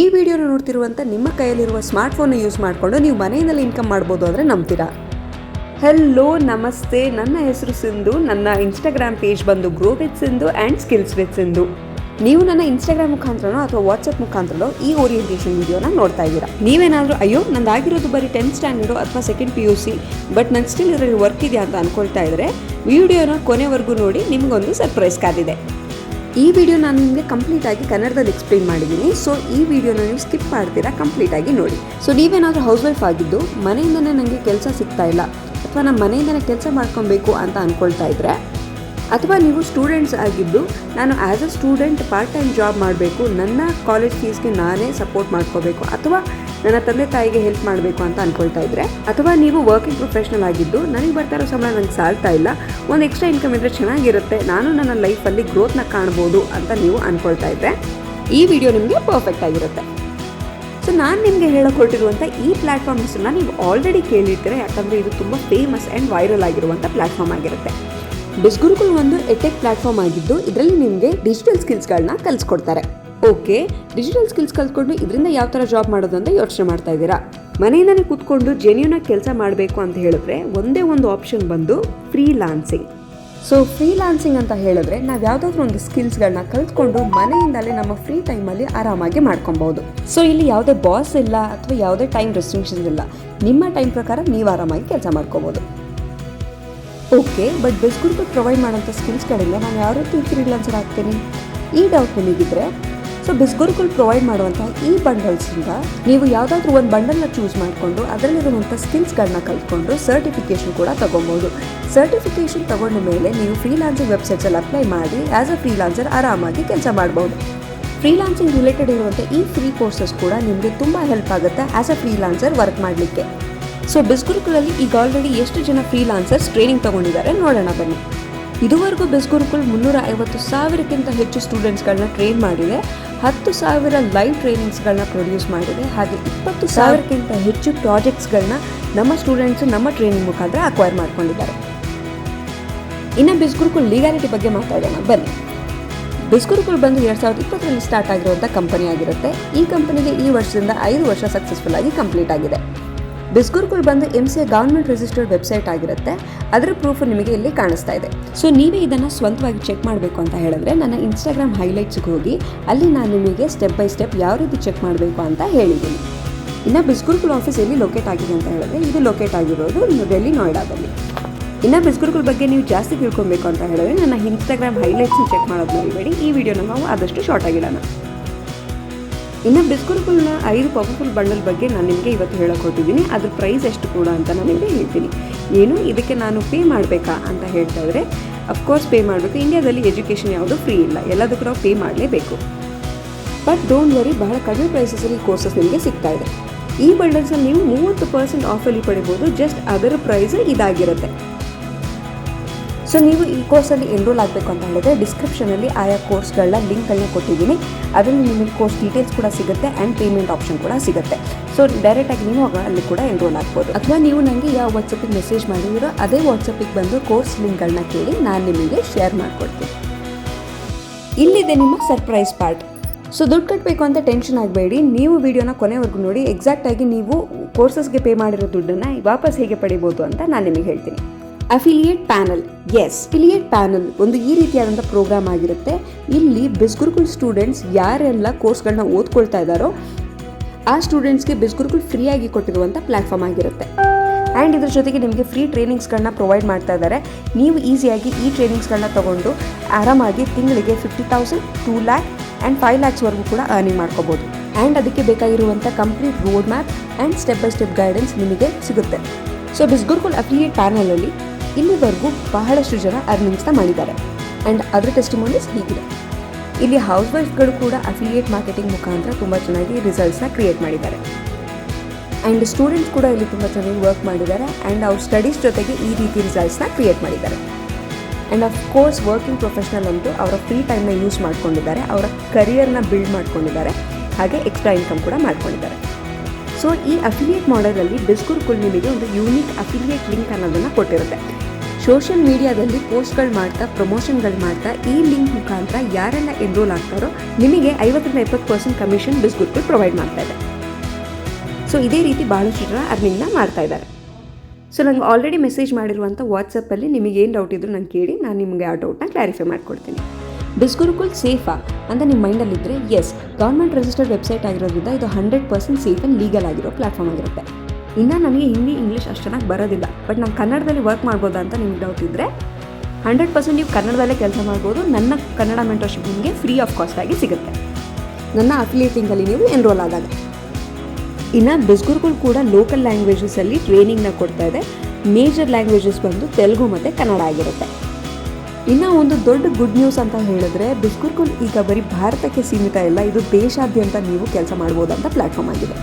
ಈ ವಿಡಿಯೋನ ನೋಡ್ತಿರುವಂಥ ನಿಮ್ಮ ಕೈಯಲ್ಲಿರುವ ಸ್ಮಾರ್ಟ್ಫೋನ್ನ ಯೂಸ್ ಮಾಡಿಕೊಂಡು ನೀವು ಮನೆಯಿಂದಲೇ ಇನ್ಕಮ್ ಮಾಡ್ಬೋದು ಅಂದರೆ ನಂಬ್ತೀರಾ? ಹೆಲ್ಲೋ ನಮಸ್ತೆ. ನನ್ನ ಹೆಸರು ಸಿಂಧು. ನನ್ನ ಇನ್ಸ್ಟಾಗ್ರಾಮ್ ಪೇಜ್ ಬಂದು grow with Sindhu and skills with Sindhu ನೀವು ನನ್ನ ಇನ್ಸ್ಟಾಗ್ರಾಮ್ ಮುಖಾಂತರನೋ ಅಥವಾ ವಾಟ್ಸಪ್ ಮುಖಾಂತರನೋ ಈ ಓರಿಯೆಂಟೇಷನ್ ವಿಡಿಯೋನ ನೋಡ್ತಾ ಇದ್ದೀರಾ? ನೀವೇನಾದರೂ, ಅಯ್ಯೋ, ನಂದಾಗಿರೋದು ಬರೀ ಟೆಂತ್ ಸ್ಟ್ಯಾಂಡರ್ಡು ಅಥವಾ second P U C but ನನ್ನ ಸ್ಟಿಲ್ ಇದರಲ್ಲಿ ವರ್ಕ್ ಇದೆಯಾ ಅಂತ ಅಂದ್ಕೊಳ್ತಾ ಇದ್ದರೆ ವಿಡಿಯೋನ ಕೊನೆವರೆಗೂ ನೋಡಿ ನಿಮಗೊಂದು ಸರ್ಪ್ರೈಸ್ ಕಾದಿದೆ. ಈ ವಿಡಿಯೋ ನಾನು ನಿಮಗೆ ಕಂಪ್ಲೀಟ್ ಆಗಿ ಕನ್ನಡದಲ್ಲಿ ಎಕ್ಸ್ಪ್ಲೇನ್ ಮಾಡಿದ್ದೀನಿ ಸೊ ಈ ವಿಡಿಯೋನ ನೀವು ಸ್ಕಿಪ್ ಮಾಡ್ತೀರಾ ಕಂಪ್ಲೀಟ್ ಆಗಿ ನೋಡಿ. ಸೊ ನೀವೇನಾದರೂ ಹೌಸ್ ವೈಫ್ ಆಗಿದ್ದು, ಮನೆಯಿಂದನೇ ನನಗೆ ಕೆಲಸ ಸಿಗ್ತಾ ಇಲ್ಲ, ಅಥವಾ ನಾನು ಮನೆಯಿಂದನೇ ಕೆಲಸ ಮಾಡ್ಕೊಬೇಕು ಅಂತ ಅಂದ್ಕೊಳ್ತಾ ಇದ್ದರೆ ಅಥವಾ ನೀವು ಸ್ಟೂಡೆಂಟ್ಸ್ ಆಗಿದ್ದು, ನಾನು as a student part time job ಮಾಡಬೇಕು, ನನ್ನ ಕಾಲೇಜ್ ಫೀಸ್ಗೆ ನಾನೇ ಸಪೋರ್ಟ್ ಮಾಡ್ಕೋಬೇಕು, ಅಥವಾ ನನ್ನ ತಂದೆ ತಾಯಿಗೆ ಹೆಲ್ಪ್ ಮಾಡಬೇಕು ಅಂತ ಅನ್ಕೊಳ್ತಾ ಇದ್ರೆ, ಅಥವಾ ನೀವು ವರ್ಕಿಂಗ್ ಪ್ರೊಫೆಷನಲ್ ಆಗಿದ್ದು ನನಗೆ ಬರ್ತಾ ಇರೋ ಸಂಬಳ ನನಗೆ ಸಾಲ್ತಾ ಇಲ್ಲ, ಒಂದು ಎಕ್ಸ್ಟ್ರಾ ಇನ್ಕಮ್ ಇದ್ರೆ ಚೆನ್ನಾಗಿರುತ್ತೆ, ನಾನು ನನ್ನ ಲೈಫಲ್ಲಿ ಗ್ರೋತ್ನ ಕಾಣ್ಬೋದು ಅಂತ ನೀವು ಅನ್ಕೊಳ್ತಾ ಇದ್ರೆ, ಈ ವಿಡಿಯೋ ನಿಮಗೆ ಪರ್ಫೆಕ್ಟ್ ಆಗಿರುತ್ತೆ. ಸೊ ನಾನು ನಿಮಗೆ ಹೇಳಕೊಟ್ಟಿರುವಂಥ ಈ ಪ್ಲ್ಯಾಟ್ಫಾರ್ಮ್ ಹೆಸರನ್ನ ನೀವು ಆಲ್ರೆಡಿ ಕೇಳಿರ್ತೀರ, ಯಾಕಂದರೆ ಇದು ತುಂಬ ಫೇಮಸ್ ಆ್ಯಂಡ್ ವೈರಲ್ ಆಗಿರುವಂಥ ಪ್ಲ್ಯಾಟ್ಫಾರ್ಮ್ ಆಗಿರುತ್ತೆ. ಬಿಸ್ಗುರುಕುಲ್ ಒಂದು ಎಟೆಕ್ ಪ್ಲ್ಯಾಟ್ಫಾರ್ಮ್ ಆಗಿದ್ದು, ಇದರಲ್ಲಿ ನಿಮಗೆ ಡಿಜಿಟಲ್ ಸ್ಕಿಲ್ಸ್ಗಳನ್ನ ಕಲಿಸ್ಕೊಡ್ತಾರೆ. ಓಕೆ ಡಿಜಿಟಲ್ ಸ್ಕಿಲ್ಸ್ ಕಲ್ತ್ಕೊಂಡು ಇದರಿಂದ ಯಾವ ಥರ ಜಾಬ್ ಮಾಡೋದು ಅಂತ ಯೋಚನೆ ಮಾಡ್ತಾ ಇದ್ದೀರಾ? ಮನೆಯಿಂದನೇ ಕೂತ್ಕೊಂಡು ಜೆನ್ಯೂನಾಗಿ ಕೆಲಸ ಮಾಡಬೇಕು ಅಂತ ಹೇಳಿದ್ರೆ ಒಂದೇ ಒಂದು ಆಪ್ಷನ್ ಬಂದು freelancing so freelancing ಅಂತ ಹೇಳಿದ್ರೆ ನಾವು ಯಾವುದಾದ್ರೂ ಒಂದು ಸ್ಕಿಲ್ಸ್ಗಳನ್ನ ಕಲ್ತ್ಕೊಂಡು ಮನೆಯಿಂದಲೇ ನಮ್ಮ ಫ್ರೀ ಟೈಮಲ್ಲಿ ಆರಾಮಾಗಿ ಮಾಡ್ಕೊಬಹುದು ಸೊ ಇಲ್ಲಿ ಯಾವುದೇ ಬಾಸ್ ಇಲ್ಲ ಅಥವಾ ಯಾವುದೇ ಟೈಮ್ ರೆಸ್ಟ್ರಿಕ್ಷನ್ ಇಲ್ಲ. ನಿಮ್ಮ ಟೈಮ್ ಪ್ರಕಾರ ನೀವು ಆರಾಮಾಗಿ ಕೆಲಸ ಮಾಡ್ಕೋಬೋದು ಓಕೆ ಬಟ್ ಬೆಸ್ಗುರ್ಗೂ ಪ್ರೊವೈಡ್ ಮಾಡೋಂಥ ಸ್ಕಿಲ್ಸ್ಗಳಿಂದ ನಾನು ಯಾವ ರೀತಿ ಫ್ರೀಲಾನ್ಸರ್ ಆಗ್ತೀನಿ? ಈ ಡೌಟ್ ನಿಮಗಿದ್ರೆ ಸೊ ಬಿಸ್ಗುರುಗಳು ಪ್ರೊವೈಡ್ ಮಾಡುವಂತಹ ಈ ಬಂಡಲ್ಸಿಂದ ನೀವು ಯಾವುದಾದ್ರೂ ಒಂದು ಬಂಡಲ್ನ ಚೂಸ್ ಮಾಡಿಕೊಂಡು ಅದರಲ್ಲಿರುವಂಥ ಸ್ಕಿಲ್ಸ್ಗಳನ್ನ ಕಲ್ತ್ಕೊಂಡು ಸರ್ಟಿಫಿಕೇಶನ್ ಕೂಡ ತಗೊಬೋದು ಸರ್ಟಿಫಿಕೇಶನ್ ತಗೊಂಡ ಮೇಲೆ ನೀವು ಫ್ರೀಲಾನ್ಸಿಂಗ್ ವೆಬ್ಸೈಟ್ಸಲ್ಲಿ ಅಪ್ಲೈ ಮಾಡಿ ಆ್ಯಸ್ ಅ ಫ್ರೀಲಾನ್ಸರ್ ಆರಾಮಾಗಿ ಕೆಲಸ ಮಾಡ್ಬೋದು. ಫ್ರೀಲಾನ್ಸಿಂಗ್ ರಿಲೇಟೆಡ್ ಇರುವಂಥ ಈ ಫ್ರೀ ಕೋರ್ಸಸ್ ಕೂಡ ನಿಮಗೆ ತುಂಬ ಹೆಲ್ಪ್ ಆಗುತ್ತೆ ಆ್ಯಸ್ ಅ ಫ್ರೀಲಾನ್ಸರ್ ವರ್ಕ್ ಮಾಡಲಿಕ್ಕೆ. ಸೊ ಬಿಸ್ಗುರುಕುಲಲ್ಲಿ ಈಗ ಆಲ್ರೆಡಿ ಎಷ್ಟು ಜನ ಫ್ರೀಲಾನ್ಸರ್ಸ್ ಟ್ರೈನಿಂಗ್ ತಗೊಂಡಿದ್ದಾರೆ ನೋಡೋಣ ಬನ್ನಿ. ಇದುವರೆಗೂ ಬೆಸ್ಗುರುಕುಲ್ ಮುನ್ನೂರ ಐವತ್ತು ಸಾವಿರಕ್ಕಿಂತ ಹೆಚ್ಚು ಸ್ಟೂಡೆಂಟ್ಸ್ಗಳನ್ನ ಟ್ರೈನ್ ಮಾಡಿದೆ. ಹತ್ತು ಸಾವಿರ ಲೈವ್ ಟ್ರೈನಿಂಗ್ಸ್ಗಳನ್ನ ಪ್ರೊಡ್ಯೂಸ್ ಮಾಡಿದೆ. ಹಾಗೆ ಇಪ್ಪತ್ತು ಸಾವಿರಕ್ಕಿಂತ ಹೆಚ್ಚು ಪ್ರಾಜೆಕ್ಟ್ಸ್ಗಳನ್ನ ನಮ್ಮ ಸ್ಟೂಡೆಂಟ್ಸ್ ನಮ್ಮ ಟ್ರೈನಿಂಗ್ ಮುಖಾಂತರ ಅಕ್ವೈರ್ ಮಾಡ್ಕೊಂಡಿದ್ದಾರೆ. ಇನ್ನು ಬಿಸ್ಗುರುಕುಲ್ ಲೀಗಾಲಿಟಿ ಬಗ್ಗೆ ಮಾತಾಡೋಣ. ಬನ್ನಿ. ಬಿಸ್ಗುರುಕುಲ್ ಬಂದು ಎರಡು ಸಾವಿರದ ಇಪ್ಪತ್ತರಲ್ಲಿ ಸ್ಟಾರ್ಟ್ ಆಗಿರುವಂಥ ಕಂಪನಿ ಆಗಿರುತ್ತೆ. ಈ ಕಂಪನಿಗೆ ಈ ವರ್ಷದಿಂದ ಐದು ವರ್ಷ ಸಕ್ಸಸ್ಫುಲ್ ಆಗಿ ಕಂಪ್ಲೀಟ್ ಆಗಿದೆ. ಬಿಸ್ಗುರುಕುಲ್ ಬಂದು M C A government registered website ಆಗಿರುತ್ತೆ. ಅದರ ಪ್ರೂಫ್ ನಿಮಗೆ ಇಲ್ಲಿ ಕಾಣಿಸ್ತಾ ಇದೆ. ಸೊ ನೀವೇ ಇದನ್ನು ಸ್ವಂತವಾಗಿ ಚೆಕ್ ಮಾಡಬೇಕು ಅಂತ ಹೇಳಿದ್ರೆ ನನ್ನ ಇನ್ಸ್ಟಾಗ್ರಾಮ್ ಹೈಲೈಟ್ಸ್ಗೆ ಹೋಗಿ, ಅಲ್ಲಿ ನಾನು ನಿಮಗೆ ಸ್ಟೆಪ್ ಬೈ ಸ್ಟೆಪ್ ಯಾವ ರೀತಿ ಚೆಕ್ ಮಾಡಬೇಕು ಅಂತ ಹೇಳಿದ್ದೀನಿ. ಇನ್ನು ಬಿಸ್ಗುರುಕುಲ್ ಆಫೀಸ್ ಎಲ್ಲಿ ಲೊಕೇಟ್ ಆಗಿದೆ ಅಂತ ಹೇಳಿದ್ರೆ, ಇದು ಲೊಕೇಟ್ ಆಗಿರೋದು ಡೆಲ್ಲಿ ನೋಯ್ಡಾದಲ್ಲಿ ಇನ್ನು ಬಿಸ್ಗುರುಕುಲ್ ಬಗ್ಗೆ ನೀವು ಜಾಸ್ತಿ ತಿಳ್ಕೊಬೇಕು ಅಂತ ಹೇಳಿದ್ರೆ, ನನ್ನ ಇನ್ಸ್ಟಾಗ್ರಾಮ್ ಹೈಲೈಟ್ಸ್ನ ಚೆಕ್ ಮಾಡೋದು ಮರಿಬೇಡಿ. ಈ ವಿಡಿಯೋನ ನಾವು ಆದಷ್ಟು ಶಾರ್ಟ್ ಆಗಿಡೋಣ. ಇನ್ನು ಬಿಸ್ಕುಟ್ಗಳನ್ನ ಐದು ಪವರ್ಫುಲ್ ಬಂಡಲ್ ಬಗ್ಗೆ ನಾನು ನಿಮಗೆ ಇವತ್ತು ಹೇಳಕೊಟ್ಟಿದ್ದೀನಿ ಅದ್ರ ಪ್ರೈಸ್ ಎಷ್ಟು ಕೂಡ ಅಂತ ನಾನು ನಿಮಗೆ ಹೇಳ್ತೀನಿ. ಏನು, ಇದಕ್ಕೆ ನಾನು ಪೇ ಮಾಡಬೇಕಾ ಅಂತ ಹೇಳ್ತಾ ಇದ್ರೆ ಅಫ್ಕೋರ್ಸ್ ಪೇ ಮಾಡಬೇಕು. ಇಂಡಿಯಾದಲ್ಲಿ ಎಜುಕೇಷನ್ ಯಾವುದು ಫ್ರೀ ಇಲ್ಲ. ಎಲ್ಲದಕ್ಕೂ ನಾವು ಪೇ ಮಾಡಲೇಬೇಕು. ಬಟ್ ಡೋಂಟ್ ವರಿ ಬಹಳ ಕಡಿಮೆ ಪ್ರೈಸಸಲ್ಲಿ ಕೋರ್ಸಸ್ ನಿಮಗೆ ಸಿಗ್ತಾ ಇದೆ. ಈ ಬಂಡಲ್ಸಲ್ಲಿ ನೀವು ಮೂವತ್ತು ಪರ್ಸೆಂಟ್ ಆಫಲ್ಲಿ ಪಡಿಬೋದು. ಜಸ್ಟ್ ಅದರ ಪ್ರೈಸ್ ಇದಾಗಿರುತ್ತೆ. ಸೊ ನೀವು ಈ ಕೋರ್ಸಲ್ಲಿ ಎನ್ರೋಲ್ ಆಗಬೇಕು ಅಂತ ಹೇಳಿದ್ರೆ ಡಿಸ್ಕ್ರಿಪ್ಷನಲ್ಲಿ ಆಯಾ ಕೋರ್ಸ್ಗಳನ್ನ ಲಿಂಕ್ಗಳನ್ನ ಕೊಟ್ಟಿದ್ದೀನಿ. ಅದರಲ್ಲಿ ನಿಮಗೆ ಕೋರ್ಸ್ ಡೀಟೇಲ್ಸ್ ಕೂಡ ಸಿಗುತ್ತೆ ಆ್ಯಂಡ್ ಪೇಮೆಂಟ್ ಆಪ್ಷನ್ ಕೂಡ ಸಿಗುತ್ತೆ. ಸೊ ಡೈರೆಕ್ಟಾಗಿ ನೀವು ಅಲ್ಲಿ ಕೂಡ ಎನ್ರೋಲ್ ಆಗ್ಬೋದು. ಅಥವಾ ನೀವು ನನಗೆ ಯಾವ ವಾಟ್ಸಪ್ಪಿಗೆ ಮೆಸೇಜ್ ಮಾಡಿದಿರೋ ಅದೇ ವಾಟ್ಸಪ್ಪಿಗೆ ಬಂದು ಕೋರ್ಸ್ ಲಿಂಕ್ಗಳನ್ನ ಕೇಳಿ ನಾನು ನಿಮಗೆ ಶೇರ್ ಮಾಡಿಕೊಡ್ತೀನಿ. ಇಲ್ಲಿದೆ ನಿಮ್ಮ ಸರ್ಪ್ರೈಸ್ ಪಾರ್ಟ್ ಸೊ ದುಡ್ಡು ಕಟ್ಟಬೇಕು ಅಂತ ಟೆನ್ಷನ್ ಆಗಬೇಡಿ. ನೀವು ವಿಡಿಯೋನ ಕೊನೆವರೆಗೂ ನೋಡಿ ಎಕ್ಸಾಕ್ಟಾಗಿ ನೀವು ಕೋರ್ಸಸ್ಗೆ ಪೇ ಮಾಡಿರೋ ದುಡ್ಡನ್ನು ವಾಪಸ್ ಹೇಗೆ ಪಡಿಬೋದು ಅಂತ ನಾನು ನಿಮಗೆ ಹೇಳ್ತೀನಿ. Affiliate panel yes affiliate panel ಒಂದು ಈ ರೀತಿಯಾದಂಥ ಪ್ರೋಗ್ರಾಮ್ ಆಗಿರುತ್ತೆ. ಇಲ್ಲಿ ಬಿಸ್ಗುರುಕುಲ್ ಸ್ಟೂಡೆಂಟ್ಸ್ ಯಾರೆಲ್ಲ ಕೋರ್ಸ್ಗಳನ್ನ ಓದ್ಕೊಳ್ತಾ ಇದ್ದಾರೋ, ಆ ಸ್ಟೂಡೆಂಟ್ಸ್ಗೆ ಬಿಸ್ಗುರುಕುಲ್ ಆಗಿ ಕೊಟ್ಟಿರುವಂಥ ಪ್ಲ್ಯಾಟ್ಫಾರ್ಮ್ ಆಗಿರುತ್ತೆ. ಆ್ಯಂಡ್ ಇದ್ರ ಜೊತೆಗೆ ನಿಮಗೆ ಫ್ರೀ ಟ್ರೈನಿಂಗ್ಸ್ಗಳನ್ನ ಪ್ರೊವೈಡ್ ಮಾಡ್ತಾ ಇದ್ದಾರೆ. ನೀವು ಈಸಿಯಾಗಿ ಈ ಟ್ರೈನಿಂಗ್ಸ್ಗಳನ್ನ ತೊಗೊಂಡು ಆರಾಮಾಗಿ ತಿಂಗಳಿಗೆ fifty thousand two lakh and five ಲ್ಯಾಕ್ಸ್ವರೆಗೂ ಕೂಡ ಅರ್ನಿಂಗ್ ಮಾಡ್ಕೋಬೋದು. ಆ್ಯಂಡ್ ಅದಕ್ಕೆ ಬೇಕಾಗಿರುವಂಥ complete road map and step by step guidance ನಿಮಗೆ ಸಿಗುತ್ತೆ. ಸೊ ಬಿಸ್ಗುರ್ಕುಲ್ ಅಫಿಲಿಯೇಟ್ ಪ್ಯಾನಲಲ್ಲಿ ಇಲ್ಲಿವರೆಗೂ ಬಹಳಷ್ಟು ಜನ ಅರ್ನಿಂಗ್ಸ್ನ ಮಾಡಿದ್ದಾರೆ. ಆ್ಯಂಡ್ ಅದರ ಟೆಸ್ಟಿಮೋನೀಸ್ ಹೀಗಿದೆ. ಇಲ್ಲಿ ಹೌಸ್ ವೈಫ್ಗಳು ಕೂಡ ಅಫಿಲಿಯೇಟ್ ಮಾರ್ಕೆಟಿಂಗ್ ಮುಖಾಂತರ ತುಂಬ ಚೆನ್ನಾಗಿ ರಿಸಲ್ಟ್ಸ್ನ ಕ್ರಿಯೇಟ್ ಮಾಡಿದ್ದಾರೆ. ಆ್ಯಂಡ್ ಸ್ಟೂಡೆಂಟ್ಸ್ ಕೂಡ ಇಲ್ಲಿ ತುಂಬ ಚೆನ್ನಾಗಿ ವರ್ಕ್ ಮಾಡಿದ್ದಾರೆ. ಆ್ಯಂಡ್ ಅವ್ರ ಸ್ಟಡೀಸ್ ಜೊತೆಗೆ ಈ ರೀತಿ ರಿಸಲ್ಟ್ಸ್ನ ಕ್ರಿಯೇಟ್ ಮಾಡಿದ್ದಾರೆ. And of course working professional ಅಂತೂ ಅವರ ಫ್ರೀ ಟೈಮ್ನ ಯೂಸ್ ಮಾಡ್ಕೊಂಡಿದ್ದಾರೆ. ಅವರ ಕರಿಯರ್ನ ಬಿಲ್ಡ್ ಮಾಡ್ಕೊಂಡಿದ್ದಾರೆ. ಹಾಗೆ ಎಕ್ಸ್ಟ್ರಾ ಇನ್ಕಮ್ ಕೂಡ ಮಾಡ್ಕೊಂಡಿದ್ದಾರೆ. ಸೊ ಈ ಅಫಿಲಿಯೇಟ್ ಮಾಡೆಲಲ್ಲಿ ಬಿಸ್ಕುರ್ಕುಲ್ ನಿಮಗೆ ಒಂದು ಯೂನಿಕ್ ಅಫಿಲಿಯೇಟ್ ಲಿಂಕ್ ಅನ್ನೋದನ್ನು ಕೊಟ್ಟಿರುತ್ತೆ. ಸೋಷಿಯಲ್ ಮೀಡಿಯಾದಲ್ಲಿ ಪೋಸ್ಟ್ಗಳು ಮಾಡ್ತಾ, ಪ್ರಮೋಷನ್ಗಳು ಮಾಡ್ತಾ, ಈ ಲಿಂಕ್ ಮುಖಾಂತರ ಯಾರೆಲ್ಲ ಎನ್ರೋಲ್ ಆಗ್ತಾರೋ ನಿಮಗೆ ಐವತ್ತರಿಂದ ಎಪ್ಪತ್ತು ಪರ್ಸೆಂಟ್ ಕಮಿಷನ್ ಬಿಸ್ ಪ್ರೊವೈಡ್ ಮಾಡ್ತಾ ಇದೆ. ಸೊ, ಇದೇ ರೀತಿ ಬಹಳಷ್ಟು ಜನ ಅರ್ನಿಂಗ್ನ ಮಾಡ್ತಾ ಇದ್ದಾರೆ. ಸೊ, ನಂಗೆ ಆಲ್ರೆಡಿ ಮೆಸೇಜ್ ಮಾಡಿರುವಂಥ ವಾಟ್ಸಪ್ಪಲ್ಲಿ ನಿಮಗೆ ಏನು ಡೌಟ್ ಇದ್ದರೂ ನಂಗೆ ಕೇಳಿ, ನಾನು ನಿಮಗೆ ಆ ಡೌಟ್ನ ಕ್ಲಾರಿಫೈ ಮಾಡ್ಕೊಡ್ತೀನಿ. ಬಿಸ್ಗುರುಕುಲ್ ಸೇಫಾ ಅಂತ ನಿಮ್ಮ ಮೈಂಡಲ್ಲಿದ್ದರೆ ಎಸ್ ಗೌರ್ಮೆಂಟ್ ರಿಜಿಸ್ಟರ್ಡ್ ವೆಬ್ಸೈಟ್ ಆಗಿರೋದ್ರಿಂದ ಇದು hundred percent safe and legal ಆಗಿರೋ ಪ್ಲಾಟ್ಫಾರ್ಮ್ ಆಗಿರುತ್ತೆ. ಇನ್ನು ನನಗೆ ಹಿಂದಿ ಇಂಗ್ಲೀಷ್ ಅಷ್ಟು ಚೆನ್ನಾಗಿ ಬರೋದಿಲ್ಲ. ಬಟ್ ನಾನು ಕನ್ನಡದಲ್ಲಿ ವರ್ಕ್ ಮಾಡ್ಬೋದಾ ಅಂತ ನಿಮ್ಗೆ ಡೌಟ್ ಇದ್ದರೆ ಹಂಡ್ರೆಡ್ ಪರ್ಸೆಂಟ್ ನೀವು ಕನ್ನಡದಲ್ಲೇ ಕೆಲಸ ಮಾಡ್ಬೋದು. ನನ್ನ ಕನ್ನಡ ಮೆಂಟರ್ಶಿಪ್ ನಿಮಗೆ ಫ್ರೀ ಆಫ್ ಕಾಸ್ಟ್ ಆಗಿ ಸಿಗುತ್ತೆ. ನನ್ನ ಅಫಿಲಿಯೇಟಿಂಗಲ್ಲಿ ನೀವು ಎನ್ರೋಲ್ ಆದಾಗ. ಇನ್ನು ಬಿಸ್ಗುರ್ಗಳು ಕೂಡ ಲೋಕಲ್ ಲ್ಯಾಂಗ್ವೇಜಸಲ್ಲಿ ಟ್ರೈನಿಂಗ್ನ ಕೊಡ್ತಾ ಇದೆ. ಮೇಜರ್ ಲ್ಯಾಂಗ್ವೇಜಸ್ ಬಂದು ತೆಲುಗು ಮತ್ತು ಕನ್ನಡ ಆಗಿರುತ್ತೆ. ಇನ್ನು ಒಂದು ದೊಡ್ಡ ಗುಡ್ ನ್ಯೂಸ್ ಅಂತ ಹೇಳಿದ್ರೆ ಬಿಸ್ಗುರ್ಗುಲ್ ಈಗ ಬರೀ ಭಾರತಕ್ಕೆ ಸೀಮಿತ ಇಲ್ಲ, ಇದು ದೇಶಾದ್ಯಂತ ನೀವು ಕೆಲಸ ಮಾಡ್ಬೋದಂತ ಪ್ಲ್ಯಾಟ್ಫಾರ್ಮ್ ಆಗಿದೆ.